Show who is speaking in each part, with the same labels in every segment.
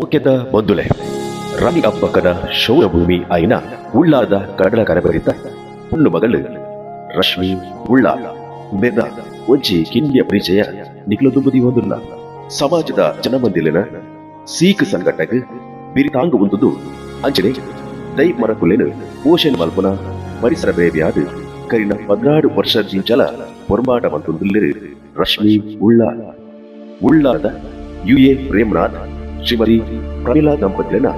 Speaker 1: ಮುಖ್ಯದ ಬಂದುಲೆ ರವಿ ಅಪ್ಪಕ್ಕನ ಶೌರಭೂಮಿ ಆಯ್ನ ಉಳ್ಳಾದ ಕಡಲ ಕರಬರಿತ ಹುಣ್ಣು ಮಗಳು ರಶ್ಮಿ ಉಳ್ಳ ಬೆದ ಒಜ್ಜಿ ಕಿಂಡಿಯ ಪರಿಚಯ ನಿಖಲದುಬುದಿ ಒಂದುಲ್ಲ ಸಮಾಜದ ಜನಮಂದಿಲಿನ ಸೀಖ್ ಸಂಘಟಕ ಬಿರಿತಾಂಗ ಒಂದುದು ಅಂಜನೆ ದೈ ಮರಕುಲೆನು ಓಷನ್ ಮಲ್ಪುನ ಪರಿಸರ ಬೇಬಿಯಾದ ಕರಿನ ಪದ್ನಾಡು ವರ್ಷ ಜಲ ಹೊರಮಾಟ ಮಂತೊಂದುಲ್ಲಿರು ರಶ್ಮಿ ಉಳ್ಳ. ಉಳ್ಳಾದ ಯು ಎ ಪ್ರೇಮನಾಥ್ ಶ್ರೀಮತಿ ಪ್ರಮಿಳಾ ದಂಪತಿಯನ್ನ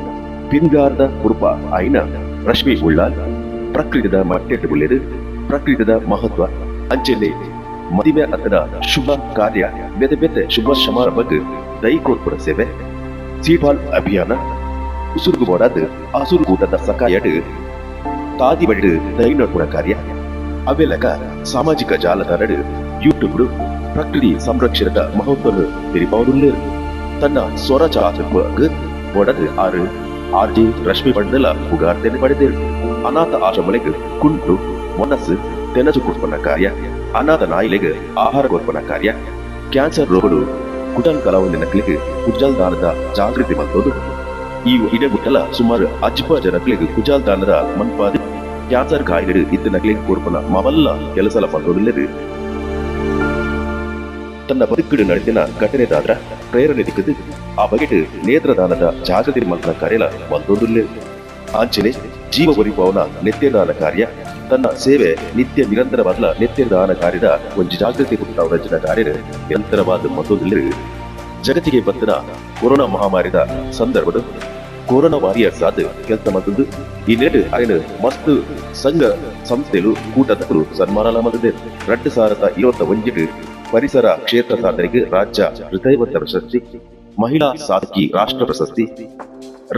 Speaker 1: ಪಿನ್ಗಾರ್ದ ಕುರುಪ ಆಯ್ನ ರಶ್ಮಿ ಉಳ್ಳಾಲ್ ಪ್ರಕೃತಿದ ಮಟ್ಟೆಟ್ಟು ಬುಳ್ಳೆದು ಪ್ರಕೃತಿದ ಮಹತ್ವ ಅಂಚೆಲೆ ಮದುವೆ ಅತನ ಶುಭ ಕಾರ್ಯ ಬೆತೆ ಬೆತೆ ಶುಭ ಸಮಾರಂಭಕ್ಕೆ ದೈಕೋತ್ಪುರ ಸೇವೆ ಸೀಪಾಲ್ ಅಭಿಯಾನ ಉಸುರುಗು ಮಾಡಾದ ಹಸುರು ಕೂಟದ ಸಕಾಯಡ್ ತಾದಿ ಬಡಿಡು ದೈನೋಡ್ಪುರ ಕಾರ್ಯ ಅವೆಲಕ ಸಾಮಾಜಿಕ ಜಾಲತಾಣಡ್ ಯೂಟ್ಯೂಬ್ ಪ್ರಕೃತಿ ಸಂರಕ್ಷಣದ ಮಹತ್ವವನ್ನು ತಿರಿಪಾವುದುಲ್ಲೇರು ತನ್ನ ಸ್ವರಚಾತುರ್ಗ ಒಡದು ಆರು ಆರ್ಜಿ ರಶ್ಮಿ ಪಂಡಲ ಪುಗಾರ್ತೆನೆ ಪಡೆದೇರು ಅನಾಥ ಆಶ್ರಮಲೆಗೆ ಕುಂಟು ಮೊನಸ್ಸು ತೆನಸು ಕೊಡ್ಪನ ಕಾರ್ಯ ಅನಾಥ ನಾಯಿಲೆಗೆ ಆಹಾರ ಕೊಡ್ಪನ ಕಾರ್ಯ ಕ್ಯಾನ್ಸರ್ ರೋಗಗಳು ಕುಟಲ್ ಕಲಾವಂದಿನಕ್ಲಿಗೆ ಕುಜಾಲ್ ದಾನದ ಜಾಗೃತಿ ಬಂದೋದು ಈ ಇಡಗುಟ್ಟಲ ಸುಮಾರು ಅಜ್ಪ ಜನಕ್ಲಿಗೆ ಕುಜಾಲ್ ದಾನದ ಮನ್ಪಾದ ಕ್ಯಾನ್ಸರ್ ಕಾಯಿಲೆ ಇದ್ದನಕ್ಲಿಗೆ ಕೊಡ್ಪನ ಮವಲ್ಲ ಕೆಲಸಲ ಬಂದೋದಿಲ್ಲದು ತನ್ನ ಬದುಕಿಡು ನಡೆದಿನ ಘಟನೆ ಘಟನೆದಾದ್ರ ಪ್ರೇರಣೆ ದಿಕ್ಕದು ಆ ಬಗೆಟ್ ನೇತ್ರದಾನದ ಜಾಗತಿ ಮಂತ್ರ ಕಾರ್ಯಲ ಒಂದೊಂದು ಆಂಚನೆ ಜೀವ ಒರಿಪವನ ನಿತ್ಯದಾನ ಕಾರ್ಯ, ತನ್ನ ಸೇವೆ ನಿತ್ಯ ನಿರಂತರವಾದ ನಿತ್ಯದಾನ ಕಾರ್ಯದ ಒಂದು ಜಾಗೃತಿ ಕುರಿತ ಕಾರ್ಯ ನಿರಂತರವಾದ ಮತ್ತೊಂದು ಜಗತ್ತಿಗೆ ಬಂದ ಕೊರೋನಾ ಮಹಾಮಾರಿದ ಸಂದರ್ಭದ ಕೊರೋನಾ ವಾರಿಯರ್ಸ್ ಆದ ಕೆಲಸ ಮತ್ತೊಂದು. ಈ ನೆಟ್ ಅರಿನ ಮಸ್ತ್ ಸಂಘ ಸಂಸ್ಥೆಲು ಕೂಟದ ಸನ್ಮಾನ ಮಾಡಿದೆ ರಟ್ಟು ಸಾವಿರದ ಇವತ್ತ ಒಂಜಿಟ್ಟು ಪರಿಸರ ಕ್ಷೇತ್ರ ಸಾಧನೆಗೆ ರಾಜ್ಯ ಹೃದಯವಂತ ಪ್ರಶಸ್ತಿ, ಮಹಿಳಾ ಸಾಧಕಿ ರಾಷ್ಟ್ರ ಪ್ರಶಸ್ತಿ,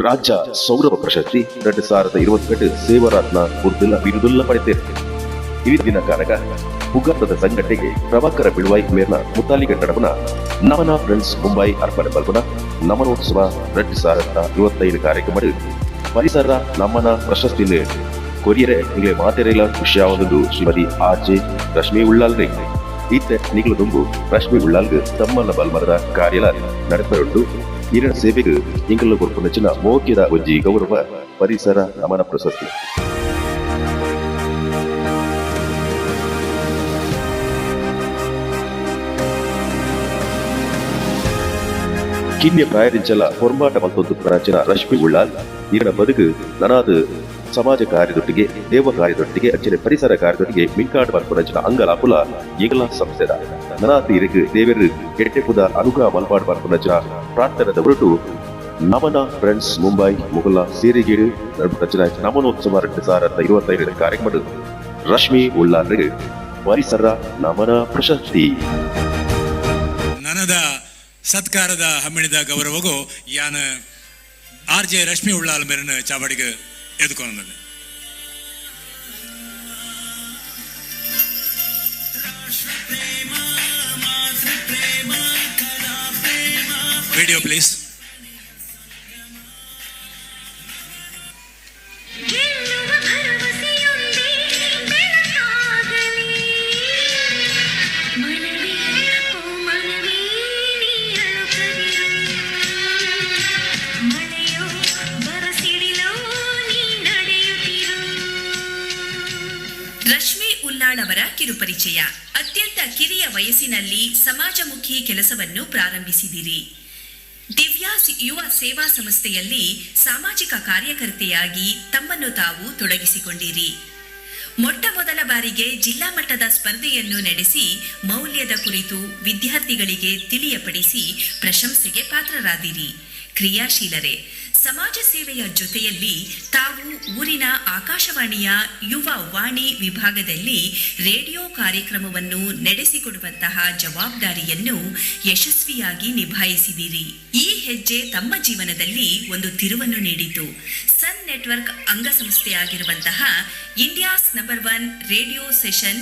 Speaker 1: ರಾಜ್ಯ ಸೌರಭ ಪ್ರಶಸ್ತಿ, ಎರಡು ಸಾವಿರದ ಇರುವತ್ತೆಂಟು ಸೇವಾರತ್ನ ಉರ್ದುಲ್ಲ ಬಿರುದುಲ್ಲ ಈ ದಿನ ಕಾರಕ ಭೂಗಂಪದ ಸಂಘಟನೆಗೆ ಪ್ರಭಾಕರ ಬಿಳುವಾಯಿ ಮೇರ್ನ ಮುತ್ತಾಲಿ ಕಟ್ಟಡವನ ನಮನ ಫ್ರೆಂಡ್ಸ್ ಮುಂಬೈ ಅರ್ಪಣೆ ಬಲ್ಪನ ನಮನೋತ್ಸವ ಎರಡು ಸಾವಿರದ ಇವತ್ತೈದು ಕಾರ್ಯಕ್ರಮ ಪರಿಸರ ನಮನ ಪ್ರಶಸ್ತಿ ಕೊರಿಯರೆ, ನಿಮಗೆ ಮಾತೆರೆಲ್ಲ ವಿಷಯವಾದದ್ದು ಶ್ರೀಮತಿ ಜೆ ರಶ್ಮಿ ಉಳ್ಳಾಲ್ರೆ. ಇತ್ತೆ ನಿಗಲು ತುಂಬು ರಶ್ಮಿ ಉಳ್ಳಾಲ್ಗೆ ತಮ್ಮನ್ನ ಬಲ್ಮರದ ಕಾರ್ಯಲ ನಡೆಪರುಂಡು ಇರಣ ಸೇವೆಗೆ ಇಂಗಲು ಕೊರ್ಪು ನೆಚ್ಚಿನ ಮೋಕ್ಯದ ಒಂಜಿ ಗೌರವ ಪರಿಸರ ನಮನ ಪ್ರಶಸ್ತಿ ಕಿನ್ಯ ಪ್ರಾಯರಿಂಚಲ ಹೊರ್ಮಾಟ ಮತ್ತೊಂದು ಪ್ರಾಚೀನ ರಶ್ಮಿ ಉಳ್ಳಾಲ್ ಈರನ ಬದುಕು ನನಾದ ಸಮಾಜ ಕಾರ್ಯದೊಟ್ಟಿಗೆ ದೇವ ಕಾರ್ಯದೊಟ್ಟಿಗೆ ಅಂಚನೆ ಪರಿಸರ ಕಾರ್ಯದೊಟ್ಟಿಗೆ ಮಿಂಕಾಡ್ ಬರ್ಪುನಂಚಿನ ಅಂಗಲಾಪುಲ ಈಗಲ ಸಂಸ್ಥೆದ. ನನಾತೀರಿಗೆ ದೇವರು ಕೆಟ್ಟೆಪುದ ಅನುಗ್ರಹ ಮಲ್ಪಾಡ್ ಬರ್ಪುರಂಚಿನ ಪ್ರಾರ್ಥನದ ಹೊರಟು ನಮನ ಫ್ರೆಂಡ್ಸ್ ಮುಂಬೈ ಮುಗಲ ಸೇರಿಗೇಡು ನಡಪುನಂಚಿನ ನಮನೋತ್ಸವ ಎರಡು ಸಾವಿರದ ಇರುವತ್ತೈದರ ಕಾರ್ಯಕ್ರಮ ರಶ್ಮಿ ಉಳ್ಳಾಲ್ರಿಗೆ ಪರಿಸರ ನಮನ ಪ್ರಶಸ್ತಿ.
Speaker 2: ನನದ ಸತ್ಕಾರದ ಹಮ್ಮಿಣಿದ ಗೌರವಗೂ, ಯಾನ ಆರ್ ಜೆ ರಶ್ಮಿ ಉಳ್ಳಾಲ್ ಮೇರನ ಚಾವಡಿಗೆ
Speaker 3: ఎదుకొనున్నది
Speaker 4: వీడియో ప్లీజ్ ಅವರ ಕಿರುಪರಿಚಯ. ಅತ್ಯಂತ ಕಿರಿಯ ವಯಸ್ಸಿನಲ್ಲಿ ಸಮಾಜಮುಖಿ ಕೆಲಸವನ್ನು ಪ್ರಾರಂಭಿಸಿದಿರಿ. ದಿವ್ಯಾ ಯುವ ಸೇವಾ ಸಂಸ್ಥೆಯಲ್ಲಿ ಸಾಮಾಜಿಕ ಕಾರ್ಯಕರ್ತೆಯಾಗಿ ತಮ್ಮನ್ನು ತಾವು ತೊಡಗಿಸಿಕೊಂಡಿರಿ. ಮೊಟ್ಟ ಮೊದಲ ಬಾರಿಗೆ ಜಿಲ್ಲಾ ಮಟ್ಟದ ಸ್ಪರ್ಧೆಯನ್ನು ನಡೆಸಿ ಮೌಲ್ಯದ ಕುರಿತು ವಿದ್ಯಾರ್ಥಿಗಳಿಗೆ ತಿಳಿಯಪಡಿಸಿ ಪ್ರಶಂಸೆಗೆ ಪಾತ್ರರಾದಿರಿ. ಕ್ರಿಯಾಶೀಲರೇ ಸಮಾಜ ಸೇವೆಯ ಜೊತೆಯಲ್ಲಿ ತಾವು ಊರಿನ ಆಕಾಶವಾಣಿಯ ಯುವ ವಾಣಿ ವಿಭಾಗದಲ್ಲಿ ರೇಡಿಯೋ ಕಾರ್ಯಕ್ರಮವನ್ನು ನಡೆಸಿಕೊಡುವಂತಹ ಜವಾಬ್ದಾರಿಯನ್ನು ಯಶಸ್ವಿಯಾಗಿ ನಿಭಾಯಿಸಿದಿರಿ ಈ ಹೆಜ್ಜೆ ತಮ್ಮ ಜೀವನದಲ್ಲಿ ಒಂದು ತಿರುವನ್ನು ನೀಡಿತು. Sun network ಅಂಗಸಂಸ್ಥೆಯಾಗಿರುವಂತಹ India's number one radio session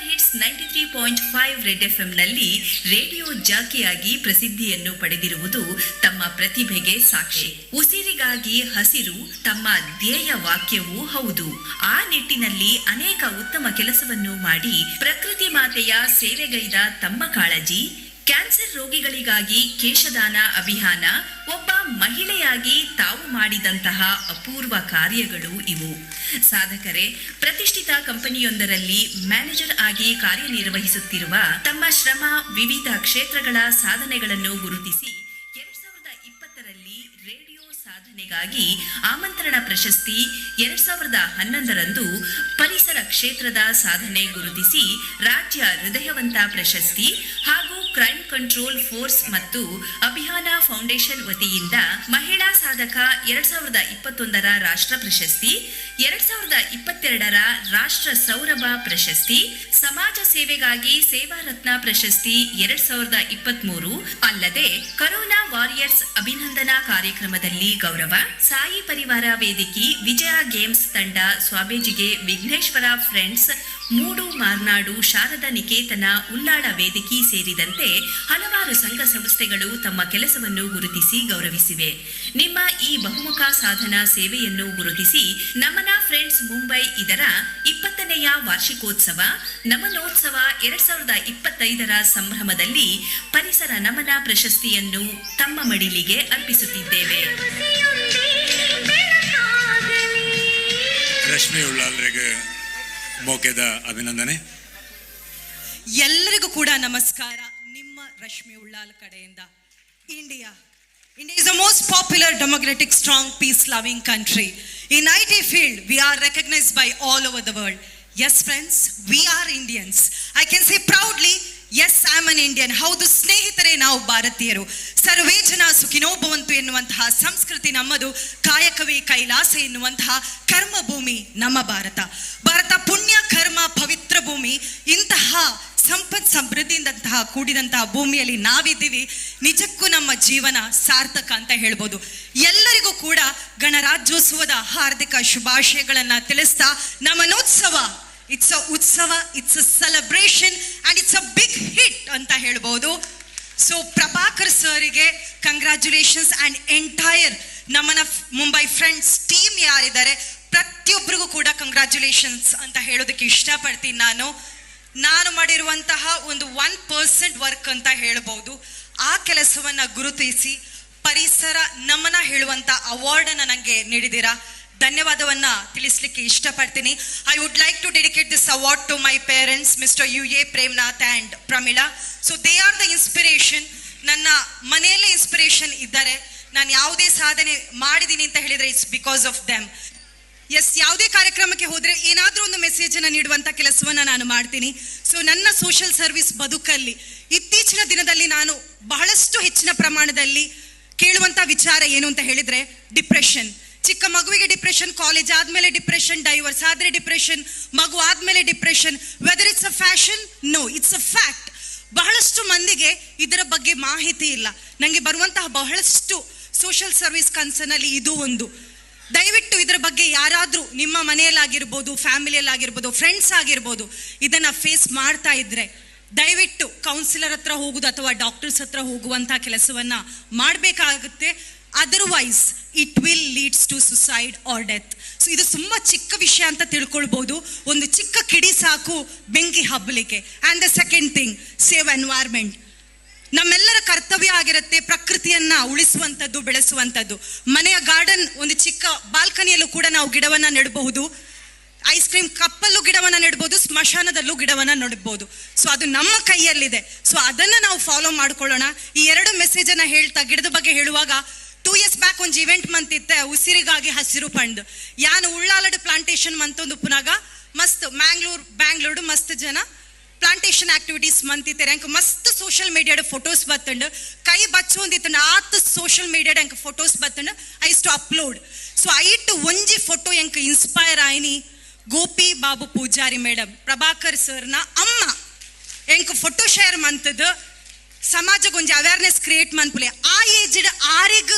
Speaker 4: super hits ninety three point five ರೆಡ್ನಲ್ಲಿ radio ಜಾಕಿಯಾಗಿ ಪ್ರಸಿದ್ಧಿಯನ್ನು ಪಡೆದಿರುವುದು ತಮ್ಮ ಪ್ರತಿಭೆಗೆ ಸಾಕ್ಷಿ. ಉಸಿರಿಗಾಗಿ ಹಸಿರು, ತಮ್ಮ ಧ್ಯೇಯ ವಾಕ್ಯವೂ ಹೌದು. ಆ ನಿಟ್ಟಿನಲ್ಲಿ ಅನೇಕ ಉತ್ತಮ ಕೆಲಸವನ್ನು ಮಾಡಿ ಪ್ರಕೃತಿ ಮಾತೆಯ ಸೇವೆಗೈದ ತಮ್ಮ ಕಾಳಜಿ ಕ್ಯಾನ್ಸರ್ ರೋಗಿಗಳಿಗಾಗಿ ಕೇಶದಾನ ಅಭಿಯಾನ ಒಬ್ಬ ಮಹಿಳೆಯಾಗಿ ತಾವು ಮಾಡಿದಂತಹ ಅಪೂರ್ವ ಕಾರ್ಯಗಳು ಇವು. ಸಾಧಕರೇ, ಪ್ರತಿಷ್ಠಿತ ಕಂಪನಿಯೊಂದರಲ್ಲಿ ಮ್ಯಾನೇಜರ್ ಆಗಿ ಕಾರ್ಯನಿರ್ವಹಿಸುತ್ತಿರುವ ತಮ್ಮ ಶ್ರಮ ವಿವಿಧ ಕ್ಷೇತ್ರಗಳ ಸಾಧನೆಗಳನ್ನು ಗುರುತಿಸಿ ಎರಡ್ ಸಾವಿರದ ಇಪ್ಪತ್ತರಲ್ಲಿ ರೇಡಿಯೋ ಸಾಧನೆಗಾಗಿ ಆಮಂತ್ರಣ ಪ್ರಶಸ್ತಿ ಎರಡ್ ಸಾವಿರದ ಹನ್ನೊಂದರಂದು ಪರಿಸರ ಕ್ಷೇತ್ರದ ಸಾಧನೆ ಗುರುತಿಸಿ ರಾಜ್ಯ ಹೃದಯವಂತ ಪ್ರಶಸ್ತಿ ಹಾಗೂ ಕ್ರೈಮ್ ಕಂಟ್ರೋಲ್ ಫೋರ್ಸ್ ಮತ್ತು ಅಭಿಯಾನ ಫೌಂಡೇಶನ್ ವತಿಯಿಂದ ಮಹಿಳಾ ಸಾಧಕ ಎರಡ್ ಸಾವಿರದ ಇಪ್ಪತ್ತೊಂದರ ರಾಷ್ಟ್ರ ಪ್ರಶಸ್ತಿ, ಎರಡ್ ಸಾವಿರದ ಇಪ್ಪತ್ತೆರಡರ ರಾಷ್ಟ್ರ ಸೌರಭ ಪ್ರಶಸ್ತಿ, ಸಮಾಜ ಸೇವೆಗಾಗಿ ಸೇವಾ ರತ್ನ ಪ್ರಶಸ್ತಿ ಎರಡ್ ಸಾವಿರದ ಇಪ್ಪತ್ಮೂರು, ಅಲ್ಲದೆ ಕರೋನಾ ವಾರಿಯರ್ಸ್ ಅಭಿನಂದನಾ ಕಾರ್ಯಕ್ರಮದಲ್ಲಿ ಗೌರವ, ಸಾಯಿ ಪರಿವಾರ ವೇದಿಕೆ ವಿಜಯ ಗೇಮ್ಸ್ ತಂಡ ಸ್ವಾಮೀಜಿಗೆ ವಿಘ್ನೇಶ್ವರ ಫ್ರೆಂಡ್ಸ್ ಮೂಡು, ಮಾರ್ನಾಡು, ಶಾರದಾ ನಿಕೇತನ ಉಲ್ಲಾಳ ವೇದಿಕೆ ಸೇರಿದಂತೆ ಹಲವಾರು ಸಂಘ ಸಂಸ್ಥೆಗಳು ತಮ್ಮ ಕೆಲಸವನ್ನು ಗುರುತಿಸಿ ಗೌರವಿಸಿವೆ. ನಿಮ್ಮ ಈ ಬಹುಮುಖ ಸಾಧನಾ ಸೇವೆಯನ್ನು ಗುರುತಿಸಿ ನಮನ ಫ್ರೆಂಡ್ಸ್ ಮುಂಬೈ ಇದರ ಇಪ್ಪತ್ತನೆಯ ವಾರ್ಷಿಕೋತ್ಸವ, ನಮನೋತ್ಸವ ಎರಡ್ ಸಾವಿರದ ಇಪ್ಪತ್ತೈದರ ಸಂಭ್ರಮದಲ್ಲಿ ಪರಿಸರ ನಮನ ಪ್ರಶಸ್ತಿಯನ್ನು ತಮ್ಮ ಮಡಿಲಿಗೆ ಅರ್ಪಿಸುತ್ತಿದ್ದೇವೆ.
Speaker 2: ರಶ್ಮಿ ಉಳ್ಳಾಲ್ರಿಗೆ ಮೋಕೆದ ಅಭಿನಂದನೆ.
Speaker 5: ಎಲ್ಲರಿಗೂ ಕೂಡ ನಮಸ್ಕಾರ. ನಿಮ್ಮ ರಶ್ಮಿ ಉಳ್ಳಾಲ್ ಕಡೆಯಿಂದ. India India is the most popular democratic strong peace loving country in I T field we are recognised by all over the world as friends we are Indians I can say proudly as am an Indian ಹೌದು, ಸ್ನೇಹಿತರೆ ನಾವು ಭಾರತೀಯರು. ಸರ್ವೇ ಜನ ಸುಖಿನೋಭವಂತು ಎನ್ನುವಂತಹ ಸಂಸ್ಕೃತಿ ನಮ್ಮದು, ಕಾಯಕವೇ ಕೈಲಾಸ ಎನ್ನುವಂತಹ ಕರ್ಮ ಭೂಮಿ ನಮ್ಮ ಭಾರತ. ಭಾರತ ಪುಣ್ಯ, ಕರ್ಮ, ಪವಿತ್ರ ಭೂಮಿ. ಇಂತಹ ಸಂಪತ್ ಸಮೃದ್ಧಿಯಿಂದಂತಹ ಕೂಡಿದಂತಹ ಭೂಮಿಯಲ್ಲಿ ನಾವಿದ್ದೀವಿ. ನಿಜಕ್ಕೂ ನಮ್ಮ ಜೀವನ ಸಾರ್ಥಕ ಅಂತ ಹೇಳ್ಬೋದು. ಎಲ್ಲರಿಗೂ ಕೂಡ ಗಣರಾಜ್ಯೋತ್ಸವದ ಹಾರ್ದಿಕ ಶುಭಾಶಯಗಳನ್ನು ತಿಳಿಸ್ತಾ ನಮನೋತ್ಸವ ಇಟ್ಸ್ ಅ ಉತ್ಸವ it's a celebration and it's a big hit ಅಂತ ಹೇಳ್ಬೋದು. ಸೊ ಪ್ರಭಾಕರ್ ಸರ್ಗೆ ಕಂಗ್ರ್ಯಾಚುಲೇಷನ್ಸ್ ಅಂಡ್ ಎಂಟೈರ್ ನಮ್ಮನ ಮುಂಬೈ ಫ್ರೆಂಡ್ಸ್ ಟೀಮ್ ಯಾರಿದ್ದಾರೆ ಪ್ರತಿಯೊಬ್ಬರಿಗೂ ಕೂಡ ಕಂಗ್ರ್ಯಾಚುಲೇಷನ್ಸ್ ಅಂತ ಹೇಳೋದಕ್ಕೆ ಇಷ್ಟಪಡ್ತೀನಿ ನಾನು ನಾನು ಮಾಡಿರುವಂತಹ ಒಂದು ಒನ್ ಪರ್ಸೆಂಟ್ ವರ್ಕ್ ಅಂತ ಹೇಳ್ಬೋದು ಆ ಕೆಲಸವನ್ನ ಗುರುತಿಸಿ ಪರಿಸರ ನಮನ ಹೇಳುವಂತ ಅವಾರ್ಡ್ ಅನ್ನ ನನಗೆ ನೀಡಿದ್ದೀರಾ ಧನ್ಯವಾದವನ್ನ ತಿಳಿಸ್ಲಿಕ್ಕೆ ಇಷ್ಟಪಡ್ತೀನಿ. I would like to dedicate this award to my parents Mister U A Premnath and Pramila so they are the inspiration ನನ್ನ ಮನೆಯಲ್ಲೇ ಇನ್ಸ್ಪಿರೇಷನ್ ಇದ್ದಾರೆ. ನಾನು ಯಾವುದೇ ಸಾಧನೆ ಮಾಡಿದ್ದೀನಿ ಅಂತ ಹೇಳಿದ್ರೆ it's because of them as ಯಾವುದೇ ಕಾರ್ಯಕ್ರಮಕ್ಕೆ ಹೋದರೆ ಏನಾದರೂ ಒಂದು ಮೆಸೇಜನ್ನು ನೀಡುವಂಥ ಕೆಲಸವನ್ನ ನಾನು ಮಾಡ್ತೀನಿ. ಸೊ ನನ್ನ ಸೋಷಿಯಲ್ ಸರ್ವಿಸ್ ಬದುಕಲ್ಲಿ ಇತ್ತೀಚಿನ ದಿನದಲ್ಲಿ ನಾನು ಬಹಳಷ್ಟು ಹೆಚ್ಚಿನ ಪ್ರಮಾಣದಲ್ಲಿ ಕೇಳುವಂಥ ವಿಚಾರ ಏನು ಅಂತ ಹೇಳಿದರೆ ಡಿಪ್ರೆಷನ್ ಚಿಕ್ಕ ಮಗುವಿಗೆ ಡಿಪ್ರೆಷನ್ ಕಾಲೇಜ್ ಆದ್ಮೇಲೆ ಡಿಪ್ರೆಷನ್ ಡೈವರ್ಸ್ ಆದ್ರೆ ಡಿಪ್ರೆಷನ್ ಮಗು ಆದ್ಮೇಲೆ depression whether it's a fashion no it's a fact ಬಹಳಷ್ಟು ಮಂದಿಗೆ ಇದರ ಬಗ್ಗೆ ಮಾಹಿತಿ ಇಲ್ಲ. ನನಗೆ ಬರುವಂತಹ ಬಹಳಷ್ಟು ಸೋಷಿಯಲ್ ಸರ್ವಿಸ್ ಕನ್ಸರ್ನಲ್ಲಿ ಇದು ಒಂದು. ದಯವಿಟ್ಟು ಇದರ ಬಗ್ಗೆ ಯಾರಾದರೂ ನಿಮ್ಮ ಮನೆಯಲ್ಲಾಗಿರ್ಬೋದು ಫ್ಯಾಮಿಲಿಯಲ್ಲಾಗಿರ್ಬೋದು ಫ್ರೆಂಡ್ಸ್ ಆಗಿರ್ಬೋದು, ಇದನ್ನ ಫೇಸ್ ಮಾಡ್ತಾ ಇದ್ರೆ ದಯವಿಟ್ಟು ಕೌನ್ಸಿಲರ್ ಹತ್ರ ಹೋಗುದು ಅಥವಾ ಡಾಕ್ಟರ್ಸ್ ಹತ್ರ ಹೋಗುವಂತಹ ಕೆಲಸವನ್ನ ಮಾಡಬೇಕಾಗುತ್ತೆ. Otherwise it will leads to suicide or death so ಇದು ತುಂಬಾ ಚಿಕ್ಕ ವಿಷಯ ಅಂತ ತಿಳ್ಕೊಳ್ಬಹುದು ಒಂದು ಚಿಕ್ಕ ಕಿಡಿ ಸಾಕು, ಬೆಂಕಿ ಹಬ್ಬಲಿಕ್ಕೆ. And the second thing save environment ನಮ್ಮೆಲ್ಲರ ಕರ್ತವ್ಯ ಆಗಿರುತ್ತೆ ಪ್ರಕೃತಿಯನ್ನ ಉಳಿಸುವಂಥದ್ದು, ಬೆಳೆಸುವಂಥದ್ದು. ಮನೆಯ ಗಾರ್ಡನ್ ಒಂದು ಚಿಕ್ಕ ಬಾಲ್ಕನಿಯಲ್ಲೂ ಕೂಡ ನಾವು ಗಿಡವನ್ನ ನೆಡಬಹುದು. ಐಸ್ ಕ್ರೀಮ್ ಕಪ್ಪಲ್ಲೂ ಗಿಡವನ್ನ ನೆಡ್ಬೋದು, ಸ್ಮಶಾನದಲ್ಲೂ ಗಿಡವನ್ನ ನೆಡ್ಬೋದು. ಸೊ ಅದು ನಮ್ಮ ಕೈಯಲ್ಲಿದೆ. ಸೊ ಅದನ್ನ ನಾವು ಫಾಲೋ ಮಾಡ್ಕೊಳ್ಳೋಣ. ಈ ಎರಡು ಮೆಸೇಜ್ ಅನ್ನ ಹೇಳ್ತಾ, ಗಿಡದ ಬಗ್ಗೆ ಹೇಳುವಾಗ ಟೂ ಇಯರ್ಸ್ ಬ್ಯಾಕ್ ಒಂದು ಇವೆಂಟ್ ಮಂತಿತ್ತೆ ಉಸಿರಿಗಾಗಿ ಹಸಿರು ಪಂಡ್. ಯಾನು ಉಳ್ಳಾಲಡ್ ಪ್ಲಾಂಟೇಶನ್ ಮಂತೊಂದು ಪುನಗ ಮಸ್ತ್ ಮ್ಯಾಂಗ್ಳೂರ್ ಬ್ಯಾಂಗ್ಳೂರು ಮಸ್ತ್ ಜನ ಪ್ಲಾಂಟೇಶನ್ ಆಕ್ಟಿವಿಟೀಸ್ ಮಂತಿತ್ತೆ ಅಂಕ ಮಸ್ತ್ ಸೋಷಿಯಲ್ ಮೀಡಿಯಾದ ಫೋಟೋಸ್ ಬತ್ತಂಡು. ಕೈ ಬಚ್ಚೊಂದಿತ್ತು ಆತ್ ಸೋಷಿಯಲ್ ಮೀಡಿಯಾದ ಅಂಕ ಫೋಟೋಸ್ ಬತ್ತಂಡು ಐ ಟು ಅಪ್ಲೋಡ್ ಸೊ ಐಟ್ ಒಂಜಿ ಫೋಟೋ ಎಂಕ್ ಇನ್ಸ್ಪೈರ್ ಆಯ್ನಿ. ಗೋಪಿ ಬಾಬು ಪೂಜಾರಿ ಮೇಡಮ್ ಪ್ರಭಾಕರ್ ಸರ್ನ ಅಮ್ಮ ಎಂಕ್ ಫೋಟೋ ಶೇರ್ ಮಂತದ್ದು ಸಮಾಜಕ್ಕೆ ಒಂಜಿ ಅವೇರ್ನೆಸ್ ಕ್ರಿಯೇಟ್ ಮನ್ಪುಲೆ ಆ ಏಜ್ಡ್ ಆರಿಗ್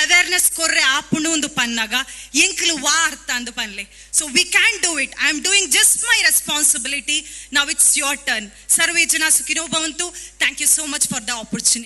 Speaker 5: ಅವೇರ್ನೆಸ್ ಕೊರ್ರೆ ಆಪುಂಡು ಒಂದು ಪನ್ನಾಗ ಎಂಕ್ಲು ವಾ ಅರ್ಥ ಅಂದು ಪನ್ಲೆ so we can do it I am doing just my responsibility now it's your turn ಸರ್ವೇ ಜನ ಸುಖಿನೋ ಭವಂತು thank you so much for the opportunity